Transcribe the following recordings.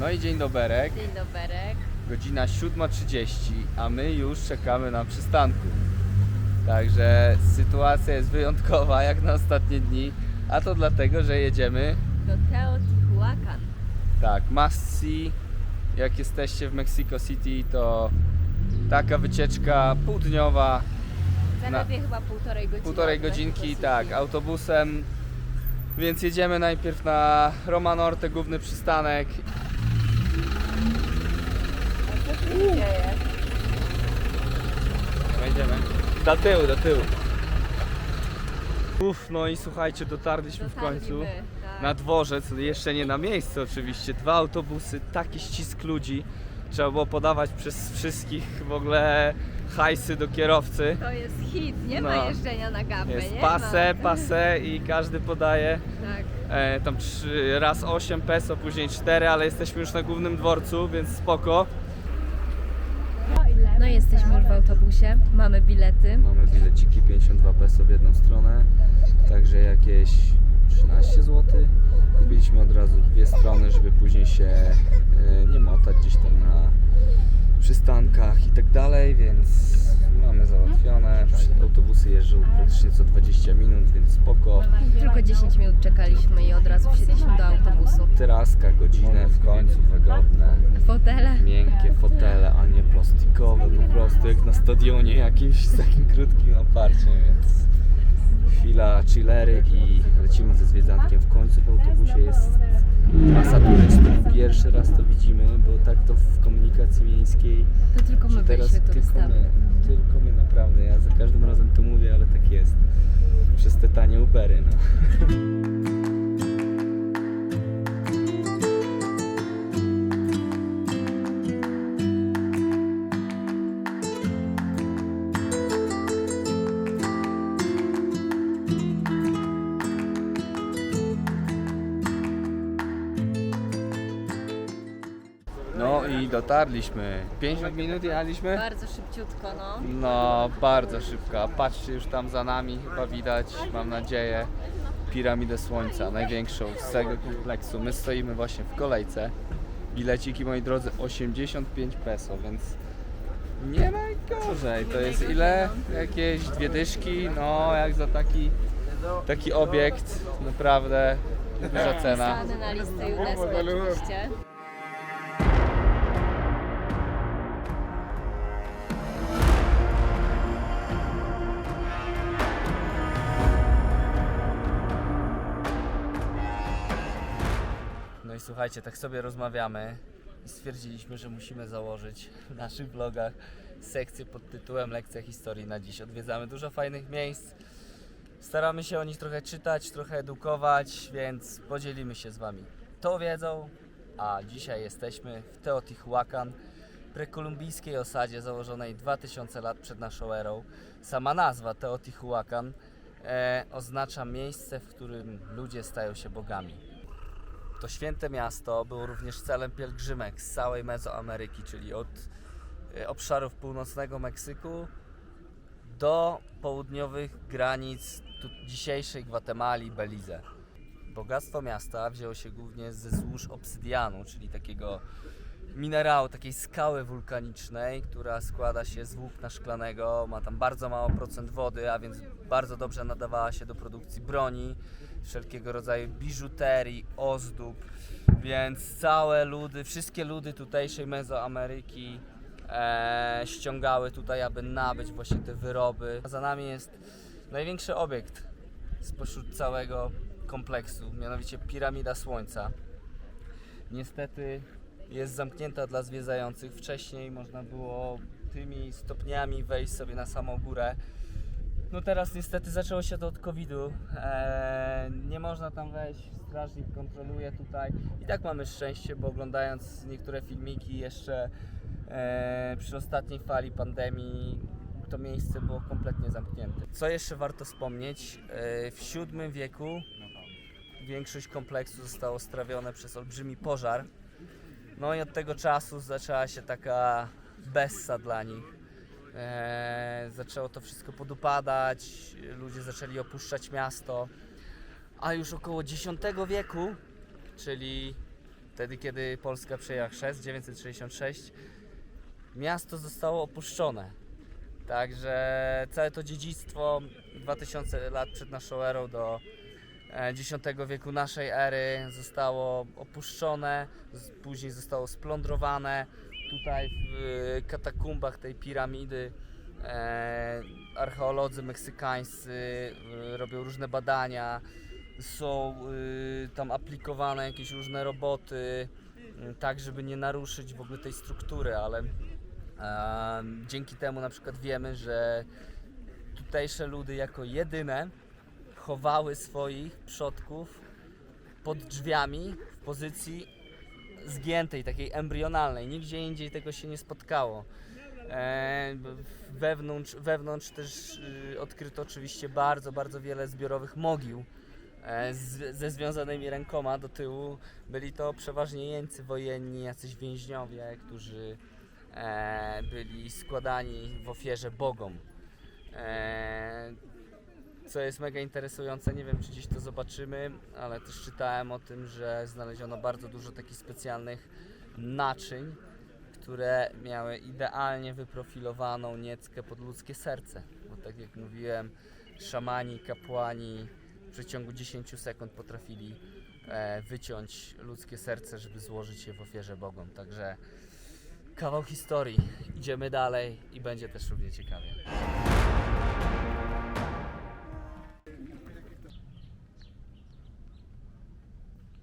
No i dzień doberek, Dzień doberek. godzina 7.30, a my już czekamy na przystanku. Także sytuacja jest wyjątkowa jak na ostatnie dni, a to dlatego, że jedziemy, Do Teotihuacan. tak, must see. Jak jesteście w Mexico City, to taka wycieczka półdniowa, Zaledwie chyba półtorej godziny. półtorej godzinki, tak, autobusem. Więc jedziemy najpierw na Roma Norte, główny przystanek. Wejdziemy. Do tyłu, do tyłu. Uff, no i słuchajcie, dotarliśmy w końcu tak. na dworzec, jeszcze nie na miejsce oczywiście. Dwa autobusy, taki ścisk ludzi. Trzeba było podawać przez wszystkich w ogóle hajsy do kierowcy. To jest hit, nie No. ma jeżdżenia na gapę, Jest nie pase, ma. pase i każdy podaje Tak. E, tam trzy, raz 8 peso, później 4, ale jesteśmy już na głównym dworcu, więc spoko. No i jesteśmy już w autobusie, mamy bilety. Mamy bileciki 52 peso w jedną stronę, także jakieś 13 zł. Kupiliśmy od razu dwie strony, żeby później się e, nie motać gdzieś tam na przystankach i tak dalej, więc mamy załatwione. Autobusy jeżdżą praktycznie co 20 minut, więc spoko. Tylko 10 minut czekaliśmy i od razu wsiedliśmy do autobusu. Teraska, godzinę, w końcu wygodne. Fotele. Miękkie fotele, a nie plastikowe, po prostu jak na stadionie jakimś z takim krótkim oparciem, więc chwila chillery i lecimy ze zwiedzankiem. W końcu w autobusie jest masa turystów. Pierwszy raz to widzimy, bo tak to w komunikacji miejskiej, To tylko my byliśmy tylko turystami. Tylko my naprawdę. Ja za każdym razem to mówię, ale tak jest. Przez te tanie Ubery, no. Dotarliśmy. 50 minut jechaliśmy? Bardzo szybciutko, no. No, bardzo szybka. Patrzcie, już tam za nami chyba widać, mam nadzieję, piramidę Słońca, największą z tego kompleksu. My stoimy właśnie w kolejce. Bileciki, moi drodzy, 85 peso, więc nie najgorzej. To jest ile? Jakieś dwie dyszki? No, jak za taki, taki obiekt, naprawdę duża cena. Wpisany na listę UNESCO oczywiście. Słuchajcie, tak sobie rozmawiamy i stwierdziliśmy, że musimy założyć w naszych vlogach sekcję pod tytułem Lekcja historii na dziś. Odwiedzamy dużo fajnych miejsc. Staramy się o nich trochę czytać, trochę edukować, więc podzielimy się z Wami tą wiedzą. A dzisiaj jesteśmy w Teotihuacan, prekolumbijskiej osadzie założonej 2000 lat przed naszą erą. Sama nazwa Teotihuacan e, oznacza miejsce, w którym ludzie stają się bogami. To święte miasto było również celem pielgrzymek z całej Mezoameryki, czyli od e, obszarów północnego Meksyku do południowych granic dzisiejszej Gwatemali, Belize. Bogactwo miasta wzięło się głównie ze złóż obsydianu, czyli takiego minerału, takiej skały wulkanicznej, która składa się z włókna szklanego, ma tam bardzo mało procent wody, a więc bardzo dobrze nadawała się do produkcji broni, wszelkiego rodzaju biżuterii, ozdób, więc całe ludy, wszystkie ludy tutejszej Mezoameryki e, ściągały tutaj, aby nabyć właśnie te wyroby. A za nami jest największy obiekt spośród całego kompleksu, mianowicie Piramida Słońca. Niestety jest zamknięta dla zwiedzających. Wcześniej można było tymi stopniami wejść sobie na samą górę. No teraz niestety zaczęło się to od COVID-u. Eee, można tam wejść, strażnik kontroluje tutaj. I tak mamy szczęście, bo oglądając niektóre filmiki jeszcze eee, przy ostatniej fali pandemii to miejsce było kompletnie zamknięte. Co jeszcze warto wspomnieć? Eee, w VII wieku większość kompleksu zostało strawione przez olbrzymi pożar. No i od tego czasu zaczęła się taka bessa dla nich. Eee, zaczęło to wszystko podupadać, ludzie zaczęli opuszczać miasto, a już około X wieku, czyli wtedy kiedy Polska przejęła chrzest, 966, miasto zostało opuszczone. Także całe to dziedzictwo 2000 lat przed naszą erą do e, X wieku naszej ery zostało opuszczone, później zostało splądrowane. Tutaj w e, katakumbach tej piramidy e, archeolodzy meksykańscy e, robią różne badania, są e, tam aplikowane jakieś różne roboty, m, tak żeby nie naruszyć w ogóle tej struktury, ale e, dzięki temu na przykład wiemy, że tutejsze ludy jako jedyne chowały swoich przodków pod drzwiami w pozycji zgiętej, takiej embrionalnej. Nigdzie indziej tego się nie spotkało. E, wewnątrz, wewnątrz też y, odkryto oczywiście bardzo, bardzo wiele zbiorowych mogił z, ze związanymi rękoma do tyłu. Byli to przeważnie jeńcy wojenni, jacyś więźniowie, którzy e, byli składani w ofierze bogom. E, co jest mega interesujące, nie wiem czy gdzieś to zobaczymy, ale też czytałem o tym, że znaleziono bardzo dużo takich specjalnych naczyń, które miały idealnie wyprofilowaną nieckę pod ludzkie serce. Bo tak jak mówiłem, szamani, kapłani w przeciągu 10 sekund potrafili e, wyciąć ludzkie serce, żeby złożyć je w ofierze Bogom. Także kawał historii. Idziemy dalej i będzie też równie ciekawie.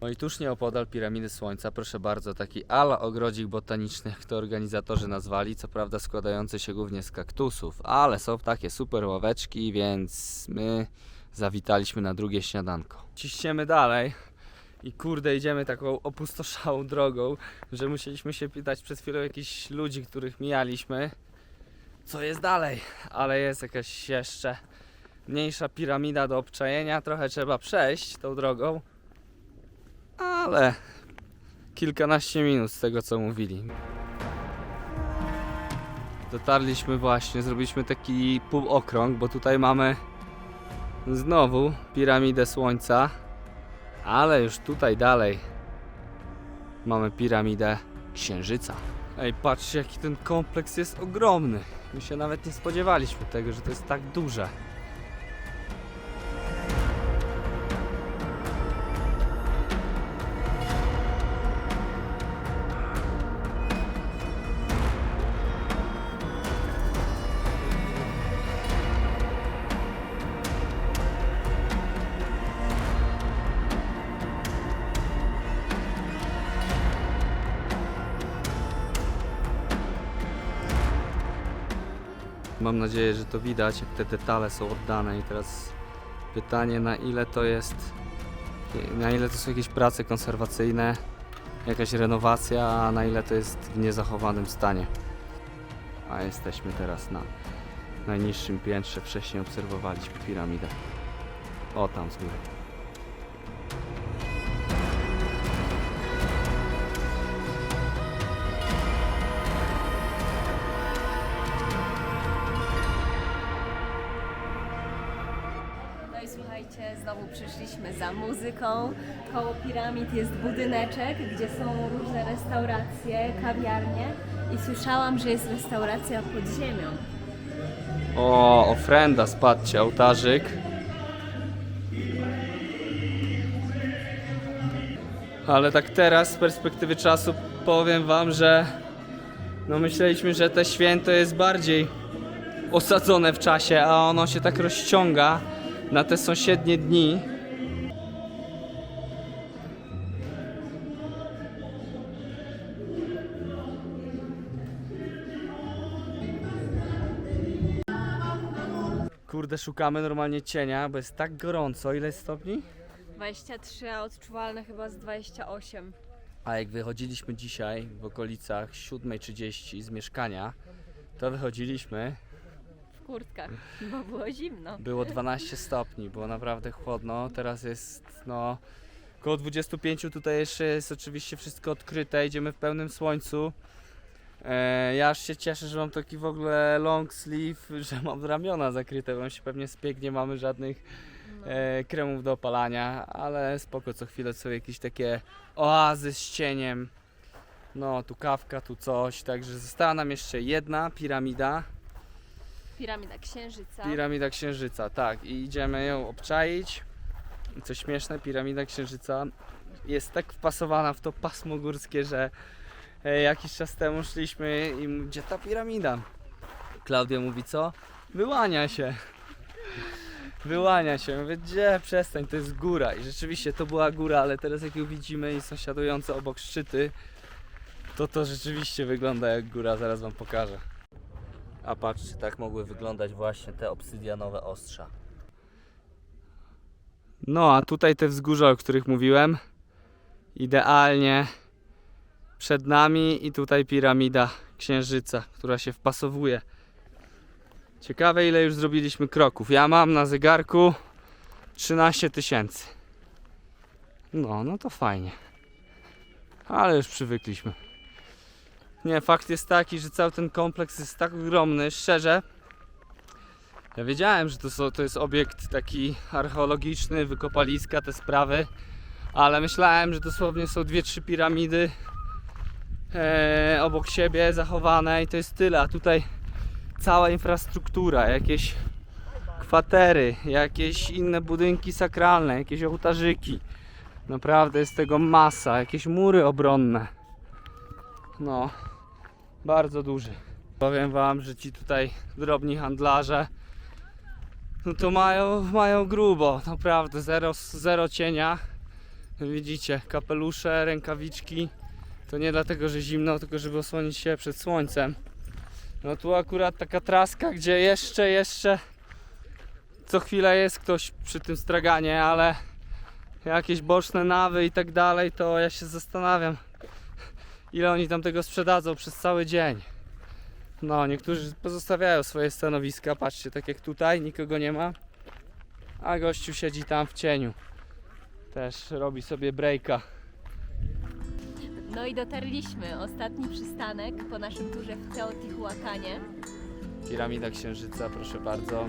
No i tuż nieopodal piramidy Słońca, proszę bardzo, taki ala ogrodzik botaniczny, jak to organizatorzy nazwali, co prawda składający się głównie z kaktusów, ale są takie super ławeczki, więc my zawitaliśmy na drugie śniadanko. Ciśniemy dalej i kurde idziemy taką opustoszałą drogą, że musieliśmy się pytać przed chwilą jakichś ludzi, których mijaliśmy, co jest dalej, ale jest jakaś jeszcze mniejsza piramida do obczajenia, trochę trzeba przejść tą drogą ale kilkanaście minut z tego co mówili. Dotarliśmy właśnie, zrobiliśmy taki półokrąg, bo tutaj mamy znowu piramidę Słońca, ale już tutaj dalej mamy piramidę Księżyca. Ej, patrzcie jaki ten kompleks jest ogromny. My się nawet nie spodziewaliśmy tego, że to jest tak duże. Mam nadzieję, że to widać, jak te detale są oddane i teraz pytanie na ile to jest, na ile to są jakieś prace konserwacyjne, jakaś renowacja, a na ile to jest w niezachowanym stanie. A jesteśmy teraz na najniższym piętrze, wcześniej obserwowaliśmy piramidę. O tam z góry. Muzyką. Koło piramid jest budyneczek, gdzie są różne restauracje, kawiarnie. I słyszałam, że jest restauracja pod ziemią. O, ofrenda, spadcie, ołtarzyk. Ale tak teraz, z perspektywy czasu, powiem Wam, że no myśleliśmy, że te święto jest bardziej osadzone w czasie, a ono się tak rozciąga na te sąsiednie dni. Kurde, szukamy normalnie cienia, bo jest tak gorąco. Ile jest stopni? 23, a odczuwalne chyba z 28. A jak wychodziliśmy dzisiaj w okolicach 7.30 z mieszkania, to wychodziliśmy, W kurtkach, bo było zimno. było 12 stopni, było naprawdę chłodno. Teraz jest no około 25, tutaj jeszcze jest oczywiście wszystko odkryte, idziemy w pełnym słońcu. E, ja aż się cieszę, że mam taki w ogóle long sleeve, że mam ramiona zakryte, bo się pewnie spiegnie, mamy żadnych e, kremów do opalania, ale spoko, co chwilę są jakieś takie oazy z cieniem. No, tu kawka, tu coś, także została nam jeszcze jedna piramida, Piramida Księżyca. piramida księżyca, tak, i idziemy ją obczaić. I Co śmieszne, piramida księżyca jest tak wpasowana w to pasmo górskie, że jakiś czas temu szliśmy i gdzie ta piramida? Klaudia mówi, co? Wyłania się. Wyłania się. Mówię, gdzie? Przestań, to jest góra. I rzeczywiście to była góra, ale teraz jak ją widzimy i sąsiadujące obok szczyty, to to rzeczywiście wygląda jak góra, zaraz wam pokażę. A patrzcie, tak mogły wyglądać właśnie te obsydianowe ostrza. No, a tutaj te wzgórza, o których mówiłem, idealnie przed nami i tutaj piramida księżyca, która się wpasowuje. Ciekawe ile już zrobiliśmy kroków. Ja mam na zegarku 13 tysięcy. No, no to fajnie. Ale już przywykliśmy. Nie, fakt jest taki, że cały ten kompleks jest tak ogromny, szczerze. Ja wiedziałem, że to, to jest obiekt taki archeologiczny, wykopaliska, te sprawy, ale myślałem, że dosłownie są dwie, trzy piramidy e, obok siebie zachowane i to jest tyle, a tutaj cała infrastruktura, jakieś kwatery, jakieś inne budynki sakralne, jakieś ołtarzyki. Naprawdę jest tego masa, jakieś mury obronne. No, bardzo duży. Powiem wam, że ci tutaj drobni handlarze no to mają, mają grubo, naprawdę zero, zero cienia. Widzicie, kapelusze, rękawiczki. To nie dlatego, że zimno, tylko żeby osłonić się przed słońcem. No tu akurat taka traska, gdzie jeszcze, jeszcze co chwilę jest ktoś przy tym straganie, ale jakieś boczne nawy i tak dalej, to ja się zastanawiam, ile oni tam tego sprzedadzą przez cały dzień. No, niektórzy pozostawiają swoje stanowiska, patrzcie, tak jak tutaj, nikogo nie ma, a gościu siedzi tam w cieniu. Też robi sobie breaka. No i dotarliśmy. Ostatni przystanek po naszym turze w Teotihuacanie. Piramida Księżyca, proszę bardzo.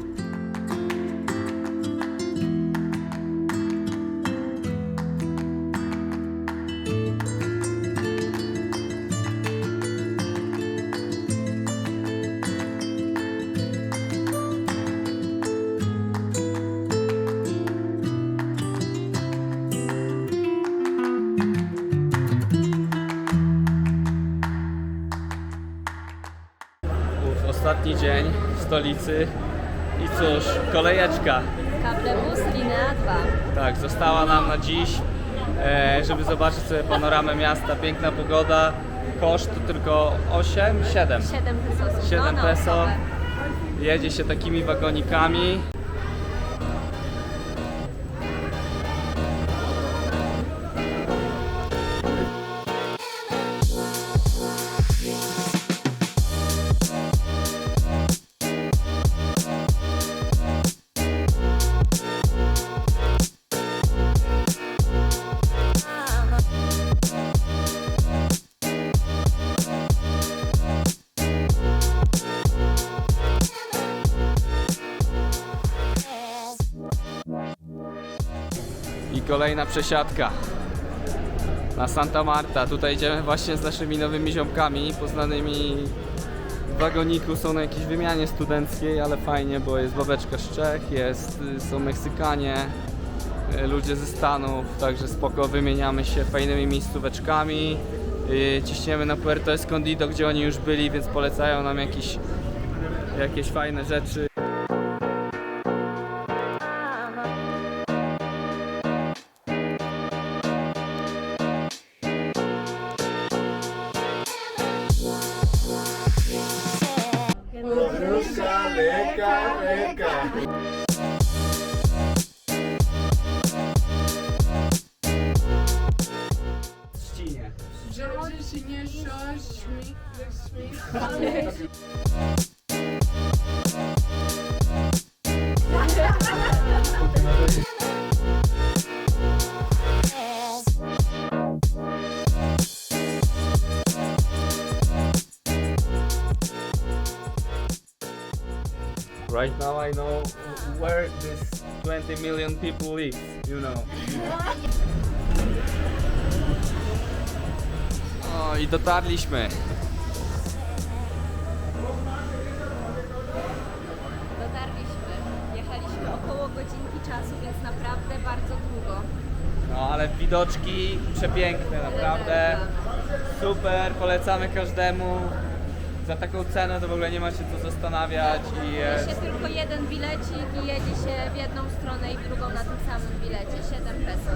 Ostatni dzień w stolicy i cóż, kolejeczka. Kaplebus Linea 2. Tak, została nam na dziś, e, żeby zobaczyć sobie panoramę miasta. Piękna pogoda, koszt to tylko 8, 7. 7 peso. 7 no, peso. okowe. Jedzie się takimi wagonikami. Kolejna przesiadka na Santa Marta. Tutaj idziemy właśnie z naszymi nowymi ziomkami poznanymi w wagoniku. Są na jakiejś wymianie studenckiej, ale fajnie, bo jest babeczka z Czech, jest, y, są Meksykanie, y, ludzie ze Stanów, także spoko, wymieniamy się fajnymi miejscóweczkami. Y, Ciśniemy na Puerto Escondido, gdzie oni już byli, więc polecają nam jakieś, jakieś fajne rzeczy. হবে Right now I know where this 20 million people live, you know. O, i dotarliśmy. Dotarliśmy. Jechaliśmy około godzinki czasu, więc naprawdę bardzo długo. No, ale widoczki przepiękne, naprawdę. Super, polecamy każdemu. Za taką cenę to w ogóle nie ma się co zastanawiać i Jest jest... się tylko jeden bilecik i jedzie się w jedną stronę i w drugą na tym samym bilecie. 7 peso.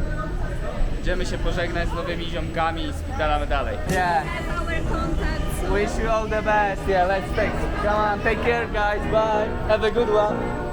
Idziemy się pożegnać z nowymi ziomkami i spidalamy dalej. Yeah. Have our contacts. Wish you all the best. Yeah, let's take Come on, take care guys. Bye. Have a good one.